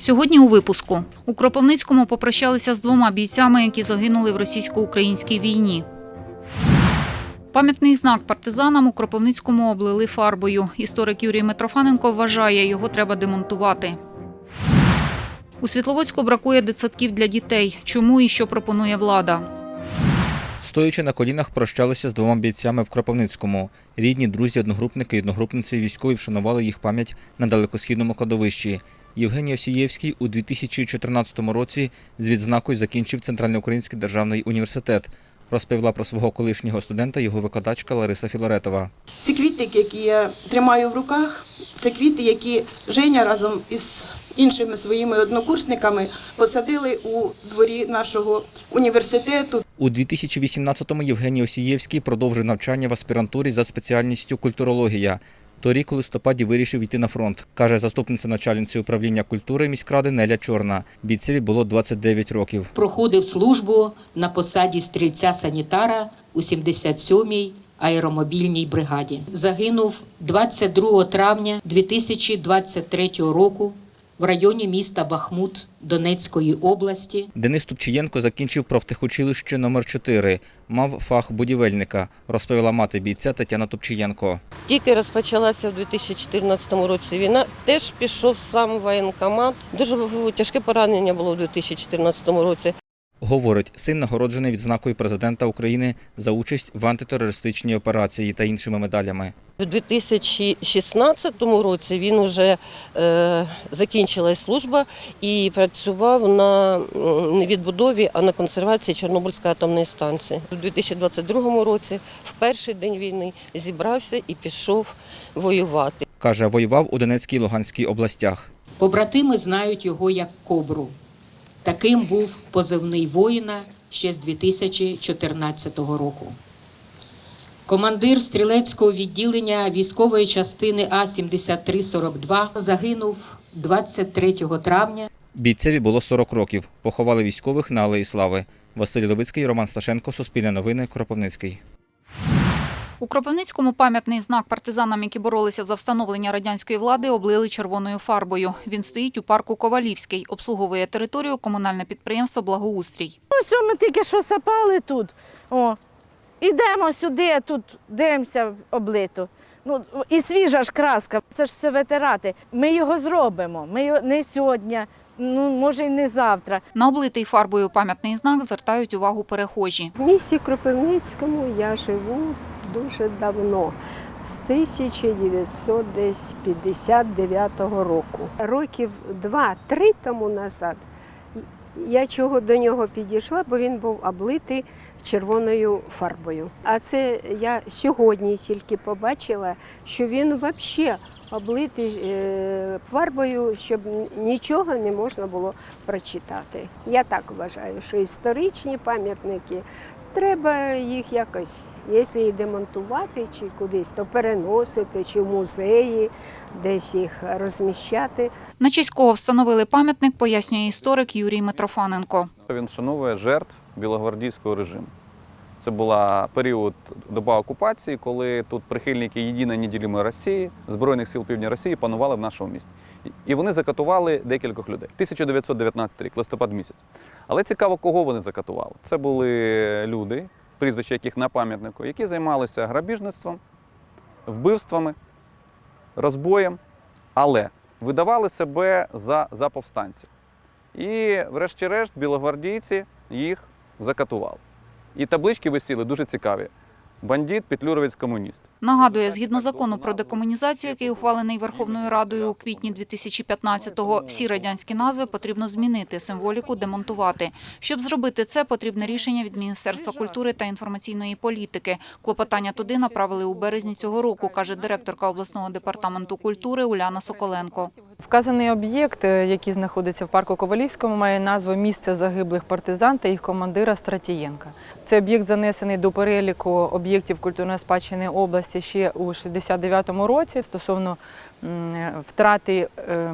Сьогодні у випуску у Кропивницькому попрощалися з двома бійцями, які загинули в російсько-українській війні. Пам'ятний знак партизанам у Кропивницькому облили фарбою. Історик Юрій Митрофаненко вважає, його треба демонтувати. У Світловодську бракує дитсадків для дітей. Чому і що пропонує влада? Стоячи на колінах, прощалися з двома бійцями в Кропивницькому. Рідні, друзі, одногрупники і одногрупниці військові вшанували їх пам'ять на далекосхідному кладовищі. Євгеній Осієвський у 2014 році з відзнакою закінчив Центральноукраїнський державний університет. Розповіла про свого колишнього студента його викладачка Лариса Філаретова. Ці квітики, які я тримаю в руках, це квіти, які Женя разом із іншими своїми однокурсниками посадили у дворі нашого університету. У 2018-му Євгеній Осієвський продовжив навчання в аспірантурі за спеціальністю культурологія. Торік у листопаді вирішив йти на фронт, каже заступниця начальниці управління культури міськради Неля Чорна. Бійцеві було 29 років. проходив службу на посаді стрільця-санітара у 77-й аеромобільній бригаді. Загинув 22 травня 2023 року в районі міста Бахмут Донецької області. Денис Тупчієнко закінчив профтехучилище номер 4 мав фах будівельника, розповіла мати бійця Тетяна Тупчієнко. Тільки розпочалася в 2014 році війна, теж пішов сам в воєнкомат. Дуже тяжке поранення було в 2014 році. Говорить, син нагороджений відзнакою президента України за участь в антитерористичній операції та іншими медалями. У 2016 році він вже е, закінчилась служба і працював на не відбудові, а на консервації Чорнобильської атомної станції. У 2022 році, в перший день війни, зібрався і пішов воювати. Каже, воював у Донецькій і Луганській областях. Побратими знають його як кобру. Таким був позивний воїна ще з 2014 року. Командир стрілецького відділення військової частини А-7342 загинув 23 травня Бійцеві було 40 років. Поховали військових на Алеї Слави. Василь Левицький, Роман Сташенко, Суспільне новини, Кропивницький. У Кропивницькому пам'ятний знак партизанам, які боролися за встановлення радянської влади, облили червоною фарбою. Він стоїть у парку Ковалівський, обслуговує територію комунальне підприємство Благоустрій. Ось ми тільки що сапали тут. О. Ідемо сюди, тут дивимося облито. Ну, і свіжа ж краска, це ж все ветерати. Ми його зробимо. Ми його не сьогодні, ну може й не завтра. На облитий фарбою пам'ятний знак звертають увагу перехожі. В місті Кропивницькому я живу дуже давно, з 1959 року. Років два-три тому назад я чого до нього підійшла, бо він був облитий червоною фарбою. А це я сьогодні тільки побачила, що він взагалі облитий е, фарбою, щоб нічого не можна було прочитати. Я так вважаю, що історичні пам'ятники треба їх якось, якщо і демонтувати чи кудись, то переносити, чи в музеї, десь їх розміщати. На честь кого встановили пам'ятник, пояснює історик Юрій Митрофаненко. Він вшановує жертв білогвардійського режиму. Це була період доба окупації, коли тут прихильники єдиної неділімої Росії, Збройних сил Півдня Росії панували в нашому місті. І- І вони закатували декількох людей. 1919 рік, листопад місяць. Але цікаво, кого вони закатували. Це були люди, прізвища яких на пам'ятнику, які займалися грабіжництвом, вбивствами, розбоєм, але видавали себе за, за повстанців. І, врешті-решт, білогвардійці їх закатували. І таблички висіли дуже цікаві. Бандит, петлюровець, комуніст. Нагадує, згідно закону про декомунізацію, який ухвалений Верховною Радою у квітні 2015-го, всі радянські назви потрібно змінити, символіку демонтувати. Щоб зробити це, потрібне рішення від Міністерства культури та інформаційної політики. Клопотання туди направили у березні цього року, каже директорка обласного департаменту культури Уляна Соколенко. Вказаний об'єкт, е, який знаходиться в парку Ковалівському, має назву Місце загиблих партизан та їх командира Стратієнка. Цей об'єкт занесений до переліку об'єктів культурної спадщини області ще у 69-му році стосовно втрати е,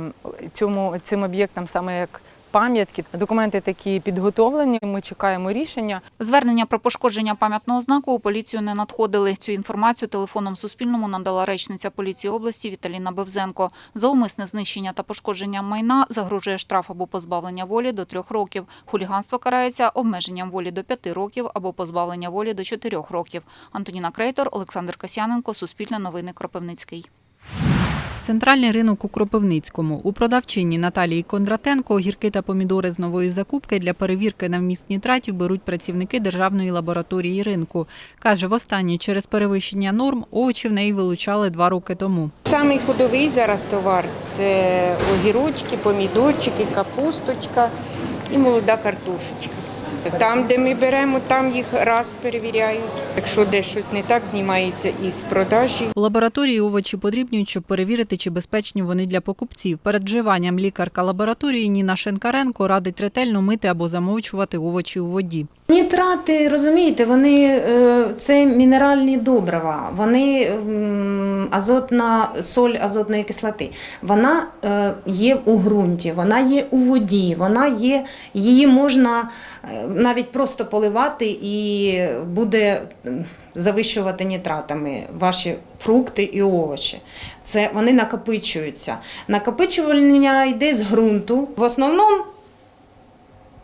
цьому, цим об'єктам саме як пам'ятки. Документи такі підготовлені. Ми чекаємо рішення. Звернення про пошкодження пам'ятного знаку у поліцію не надходили. Цю інформацію телефоном Суспільному надала речниця поліції області Віталіна Бевзенко. За умисне знищення та пошкодження майна загрожує штраф або позбавлення волі до трьох років. Хуліганство карається обмеженням волі до п'яти років або позбавлення волі до чотирьох років. Антоніна Крейтор, Олександр Касяненко, Суспільне новини Кропивницький. Центральний ринок у Кропивницькому. У продавчині Наталії Кондратенко огірки та помідори з нової закупки для перевірки на вміст нітратів беруть працівники Державної лабораторії ринку. Каже, востаннє через перевищення норм овочі в неї вилучали два роки тому. Самий ходовий зараз товар це огірочки, помідорчики, капусточка і молода картошечка. Там, де ми беремо, там їх раз перевіряють. Якщо десь щось не так, знімається із продажі. У лабораторії овочі подрібнюють, щоб перевірити, чи безпечні вони для покупців. Перед вживанням лікарка лабораторії Ніна Шенкаренко радить ретельно мити або замовчувати овочі у воді. Нітрати, розумієте, вони е, це мінеральні добрива, вони азотна соль азотної кислоти. Вона е, є у ґрунті, вона є у воді, вона є, її можна е, навіть просто поливати і буде завищувати нітратами ваші фрукти і овочі. Це вони накопичуються. Накопичування йде з ґрунту. В основному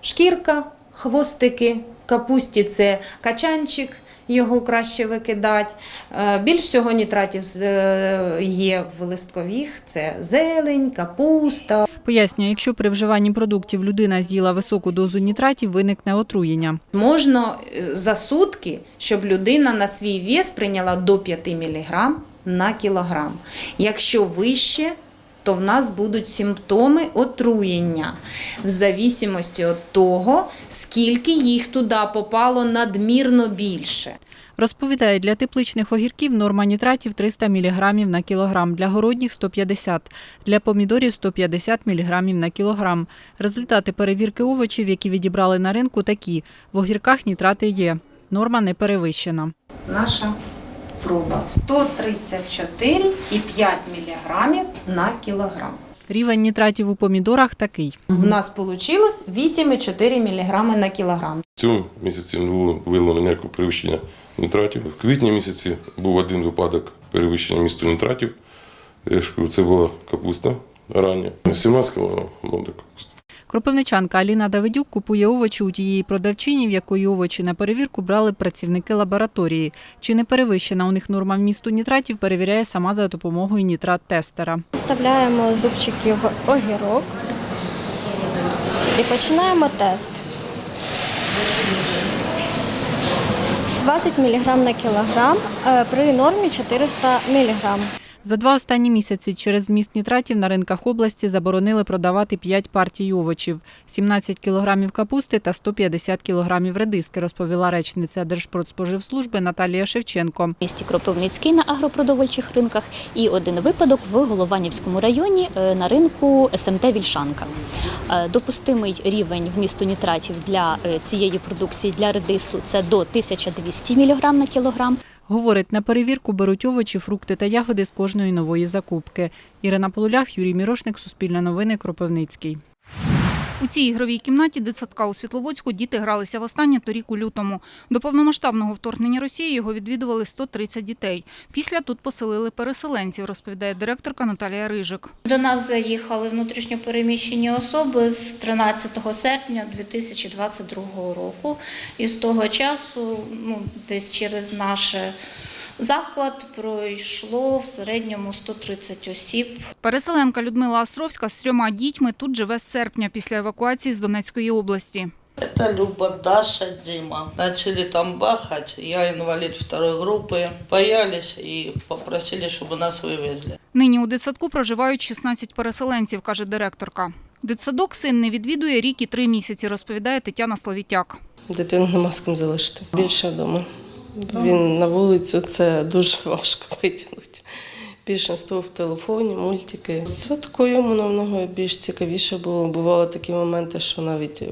шкірка, хвостики, капусті це качанчик, його краще викидати. Е, Більш всього нітратів е, є в листкових, це зелень, капуста, Пояснює, якщо при вживанні продуктів людина з'їла високу дозу нітратів, виникне отруєння. Можна е, за сутки, щоб людина на свій вес прийняла до 5 мг на кілограм. Якщо вище, то в нас будуть симптоми отруєння, в зависимості від того, скільки їх туди попало надмірно більше. Розповідає, для тепличних огірків норма нітратів 300 мг на кілограм, для городніх – 150, для помідорів – 150 мг на кілограм. Результати перевірки овочів, які відібрали на ринку, такі. В огірках нітрати є. Норма не перевищена. Наша проба 134,5 мг на кілограм. Рівень нітратів у помідорах такий. У нас вийшло 8,4 мг на кілограм. В цьому місяці не було виявлено ніякого перевищення нітратів. В квітні місяці був один випадок перевищення місту нітратів. Я ж кажу, Це була капуста рання. 17 кг молода капуста. Кропивничанка Аліна Давидюк купує овочі у тієї продавчині, в якої овочі на перевірку брали працівники лабораторії. Чи не перевищена у них норма вмісту нітратів, перевіряє сама за допомогою нітрат-тестера. Вставляємо зубчики в огірок і починаємо тест. 20 мг на кілограм е, при нормі 400 мг. За два останні місяці через зміст нітратів на ринках області заборонили продавати 5 партій овочів – 17 кілограмів капусти та 150 кілограмів редиски, розповіла речниця Держпродспоживслужби Наталія Шевченко. В місті Кропивницький на агропродовольчих ринках і один випадок в Голованівському районі е, на ринку СМТ Вільшанка. Е, Допустимий рівень вмісту нітратів для е, цієї продукції для редису це до 1200 мг на кілограм. Говорить, на перевірку беруть овочі, фрукти та ягоди з кожної нової закупки. Ірина Полулях, Юрій Мірошник, Суспільне новини, Кропивницький. У цій ігровій кімнаті дитсадка у Світловодську діти гралися востаннє торік у лютому. До повномасштабного вторгнення Росії його відвідували 130 дітей. Після тут поселили переселенців, розповідає директорка Наталія Рижик. До нас заїхали внутрішньопереміщені особи з 13 серпня 2022 року. І з того часу, ну, десь через наш заклад пройшло в середньому 130 осіб. Переселенка Людмила Островська з трьома дітьми тут живе з серпня після евакуації з Донецької області. Это Люба, Даша, Дима. Начали там бахать. Я инвалид второй группы. Боялись и попросили, чтобы нас вывезли. Нині у дитсадку проживають 16 переселенців, каже директорка. Дитсадок син не відвідує рік і три місяці, розповідає Тетяна Славітяк. Дитину нема з ким залишити. Більше вдома. Він на вулицю це дуже важко витягнути. Більшинство в телефоні, мультики. З такою йому намного більш цікавіше було. Бували такі моменти, що навіть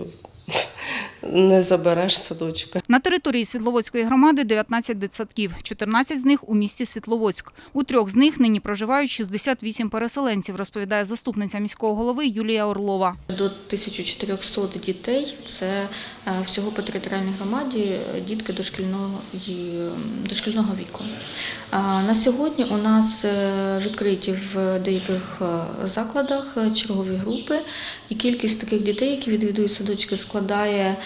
не забереш садочка. На території Світловодської громади 19 дитсадків, 14 з них у місті Світловодськ. У трьох з них нині проживають 68 переселенців, розповідає заступниця міського голови Юлія Орлова. До 1400 дітей це е, всього по територіальній громаді е, дітки дошкільного, дошкільного віку. А На сьогодні у нас е, відкриті в деяких е, закладах е, чергові групи, і кількість таких дітей, які відвідують садочки, складає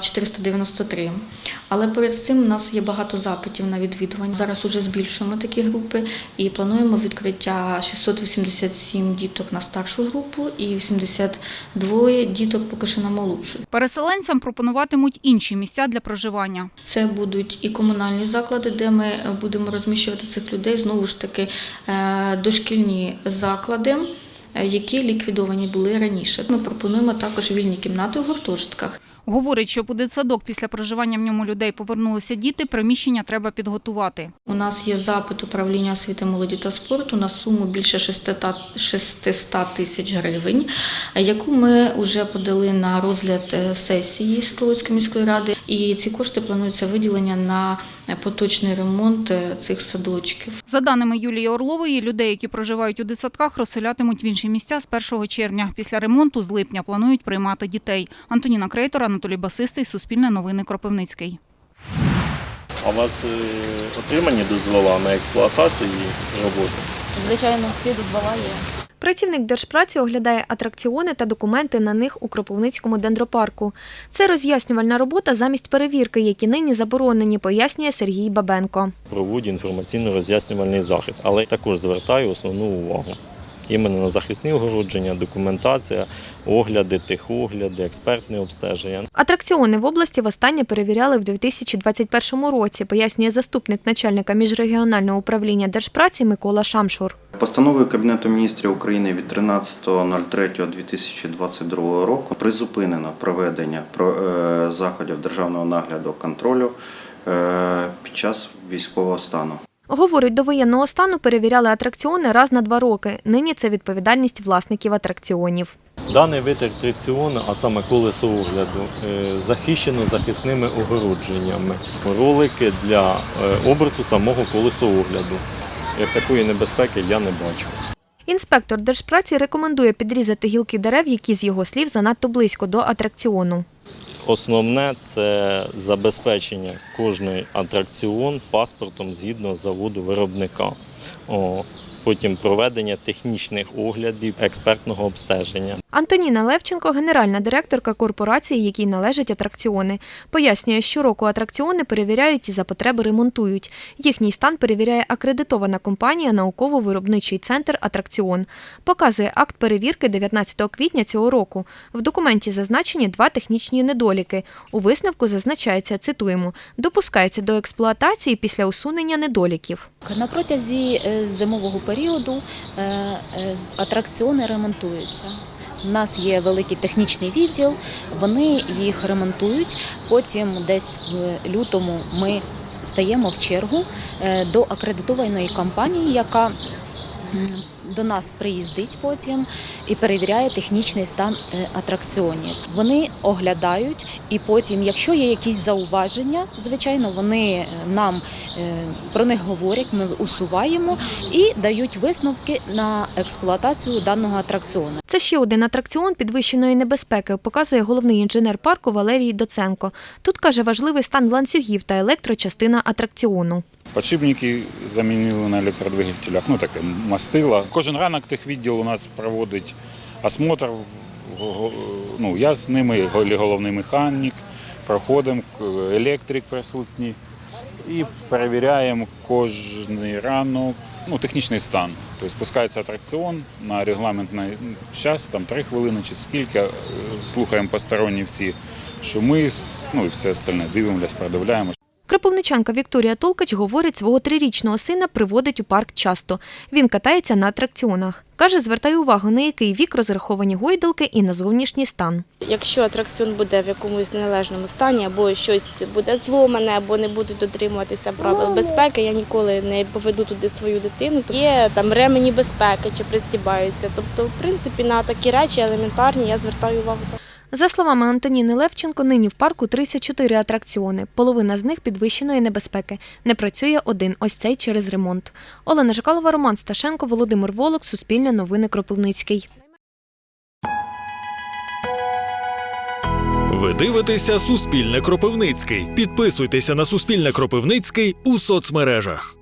493. Але перед цим у нас є багато запитів на відвідування. Зараз уже збільшуємо такі групи і плануємо відкриття 687 діток на старшу групу і 82 діток поки що на молодшу. Переселенцям пропонуватимуть інші місця для проживання. Це будуть і комунальні заклади, де ми будемо розміщувати цих людей. Знову ж таки, е, дошкільні заклади, е, які ліквідовані були раніше. Ми пропонуємо також вільні кімнати у гуртожитках. Говорить, щоб у дитсадок після проживання в ньому людей повернулися діти, приміщення треба підготувати. У нас є запит управління освіти, молоді та спорту на суму більше 600 600 тисяч гривень, яку ми вже подали на розгляд е, сесії Світловодської міської ради. І ці кошти планується виділення на поточний ремонт е, цих садочків. За даними Юлії Орлової, людей, які проживають у дитсадках, розселятимуть в інші місця з 1 червня. Після ремонту з липня планують приймати дітей. Антоніна Крейтор, Анатолій Басистий, Суспільне новини Кропивницький. А у вас е, отримані дозвола на експлуатацію і роботу? Звичайно, всі дозвола є. Працівник держпраці оглядає атракціони та документи на них у Кропивницькому дендропарку. Це роз'яснювальна робота замість перевірки, які нині заборонені, пояснює Сергій Бабенко. Проводю інформаційно-роз'яснювальний захід, але також звертаю основну увагу. Іменно на захисні огородження, документація, огляди, техогляди, експертне обстеження. Атракціони в області востаннє перевіряли в 2021 році, пояснює заступник начальника міжрегіонального управління держпраці Микола Шамшур. Постановою Кабінету міністрів України від 13.03.2022 року призупинено проведення про- е, заходів державного нагляду контролю е, під час військового стану. Говорить, до воєнного стану перевіряли атракціони раз на два роки. Нині це відповідальність власників атракціонів. Даний вид атракціону, а саме колесо огляду, е, захищено захисними огородженнями. Ролики для оберту самого колесоогляду. Як такої небезпеки я не бачу. Інспектор держпраці рекомендує підрізати гілки дерев, які з його слів занадто близько до атракціону. Основне це забезпечення кожної атракціон паспортом згідно заводу виробника. Потім проведення технічних оглядів, експертного обстеження. Антоніна Левченко, генеральна директорка корпорації, якій належать атракціони, пояснює, щороку атракціони перевіряють і за потреби ремонтують. Їхній стан перевіряє акредитована компанія Науково-виробничий центр Атракціон. Показує акт перевірки 19 квітня цього року. В документі зазначені два технічні недоліки. У висновку зазначається, цитуємо, допускається до експлуатації після усунення недоліків. На протязі е, зимового періоду е, е, атракціони ремонтуються. У нас є великий технічний відділ, вони їх ремонтують. Потім десь в лютому ми стаємо в чергу е, до акредитованої компанії, яка до нас приїздить потім і перевіряє технічний стан е, атракціонів. Вони оглядають, і потім, якщо є якісь зауваження, звичайно, вони е, нам е, про них говорять, ми усуваємо і дають висновки на експлуатацію даного атракціону. Це ще один атракціон підвищеної небезпеки, показує головний інженер парку Валерій Доценко. Тут каже важливий стан ланцюгів та електрочастина атракціону. Подшипники замінили на електродвигателях, ну таке мастила. Кожен ранок техвідділ у нас проводить осмотр. Ну, я з ними головний механік, проходимо, електрик присутній і перевіряємо кожен ранок ну, технічний стан. Тобто спускається атракціон на регламентний час, там 3 хвилини чи скільки, е, слухаємо посторонні всі шуми, ну і все остальне, дивимося, продивляємо. Кропивничанка Вікторія Толкач говорить, свого трирічного сина приводить у парк часто. Він катається на атракціонах. Каже, звертає увагу, на який вік розраховані гойдалки і на зовнішній стан. Якщо атракціон буде в якомусь неналежному стані, або щось буде зломане, або не будуть дотримуватися правил безпеки, я ніколи не поведу туди свою дитину. Є там ремені безпеки чи пристібаються. Тобто, в принципі, на такі речі елементарні я звертаю увагу. За словами Антоніни Левченко, нині в парку 34 атракціони. Половина з них підвищеної небезпеки. Не працює один, ось цей через ремонт. Олена Жикалова, Роман Сташенко, Володимир Волок, Суспільне новини Кропивницький. Ви дивитеся Суспільне Кропивницький. Підписуйтеся на Суспільне Кропивницький у соцмережах.